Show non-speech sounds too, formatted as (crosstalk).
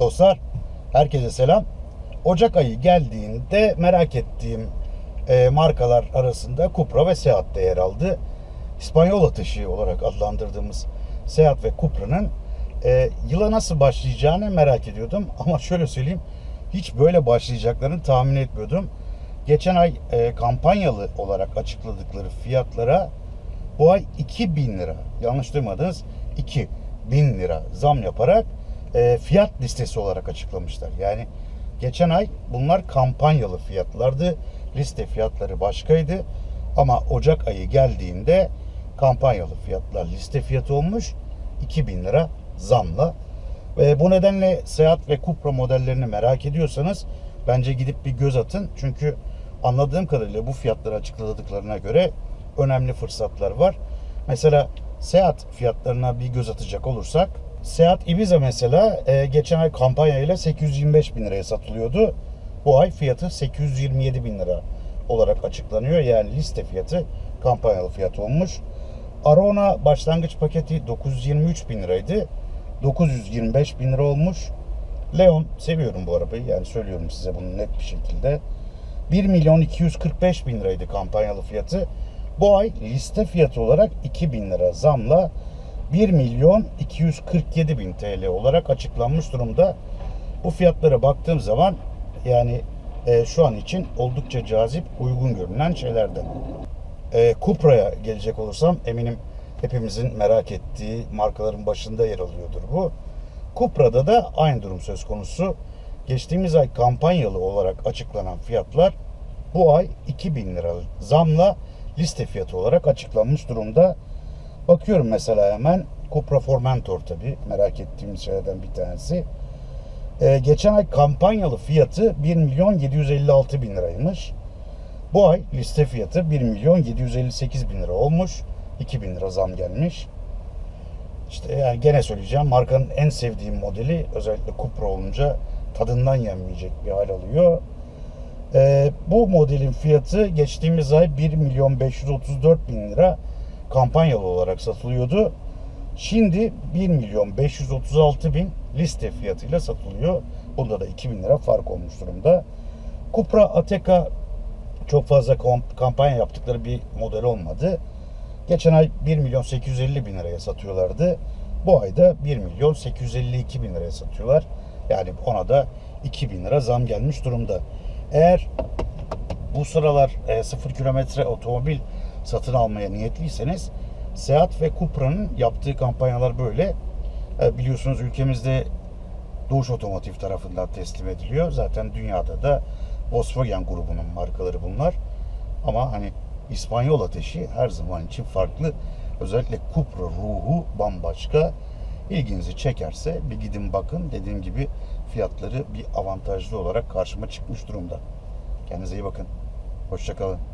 Dostlar, herkese selam. Ocak ayı geldiğinde merak ettiğim e, markalar arasında Cupra ve Seat de yer aldı. İspanyol ateşi olarak adlandırdığımız Seat ve Cupra'nın e, yıla nasıl başlayacağını merak ediyordum. (laughs) Ama şöyle söyleyeyim, hiç böyle başlayacaklarını tahmin etmiyordum. Geçen ay e, kampanyalı olarak açıkladıkları fiyatlara bu ay 2000 lira, yanlış duymadınız, 2000 lira zam yaparak e, fiyat listesi olarak açıklamışlar. Yani geçen ay bunlar kampanyalı fiyatlardı. Liste fiyatları başkaydı. Ama Ocak ayı geldiğinde kampanyalı fiyatlar liste fiyatı olmuş 2000 lira zamla. Ve bu nedenle Seat ve Cupra modellerini merak ediyorsanız bence gidip bir göz atın. Çünkü anladığım kadarıyla bu fiyatları açıkladıklarına göre önemli fırsatlar var. Mesela Seat fiyatlarına bir göz atacak olursak Seat Ibiza mesela e, geçen ay kampanya ile 825 bin liraya satılıyordu. Bu ay fiyatı 827 bin lira olarak açıklanıyor. Yani liste fiyatı kampanyalı fiyat olmuş. Arona başlangıç paketi 923 bin liraydı. 925 bin lira olmuş. Leon seviyorum bu arabayı yani söylüyorum size bunu net bir şekilde. 1 milyon 245 bin liraydı kampanyalı fiyatı. Bu ay liste fiyatı olarak 2000 lira zamla 1 milyon 247 bin TL olarak açıklanmış durumda. Bu fiyatlara baktığım zaman yani e, şu an için oldukça cazip, uygun görünen şeylerden. E, Cupra'ya gelecek olursam eminim hepimizin merak ettiği markaların başında yer alıyordur bu. Cupra'da da aynı durum söz konusu. Geçtiğimiz ay kampanyalı olarak açıklanan fiyatlar bu ay 2000 lira zamla liste fiyatı olarak açıklanmış durumda. Bakıyorum mesela hemen Cupra Formentor tabi merak ettiğimiz şeylerden bir tanesi. Ee, geçen ay kampanyalı fiyatı 1 milyon 756 bin liraymış. Bu ay liste fiyatı 1 milyon 758 bin lira olmuş. 2 bin lira zam gelmiş. İşte yani gene söyleyeceğim markanın en sevdiğim modeli özellikle Cupra olunca tadından yenmeyecek bir hal alıyor. Ee, bu modelin fiyatı geçtiğimiz ay 1 milyon 534 bin lira kampanyalı olarak satılıyordu. Şimdi 1 milyon 536 bin liste fiyatıyla satılıyor. Bunda da 2000 lira fark olmuş durumda. Cupra Ateca çok fazla kampanya yaptıkları bir model olmadı. Geçen ay 1 milyon 850 bin liraya satıyorlardı. Bu ayda 1 milyon 852 bin liraya satıyorlar. Yani ona da 2 bin lira zam gelmiş durumda. Eğer bu sıralar e, 0 kilometre otomobil satın almaya niyetliyseniz Seat ve Cupra'nın yaptığı kampanyalar böyle. E, biliyorsunuz ülkemizde Doğuş Otomotiv tarafından teslim ediliyor. Zaten dünyada da Volkswagen grubunun markaları bunlar. Ama hani İspanyol ateşi her zaman için farklı. Özellikle Cupra ruhu bambaşka. İlginizi çekerse bir gidin bakın. Dediğim gibi fiyatları bir avantajlı olarak karşıma çıkmış durumda. Kendinize iyi bakın. Hoşçakalın.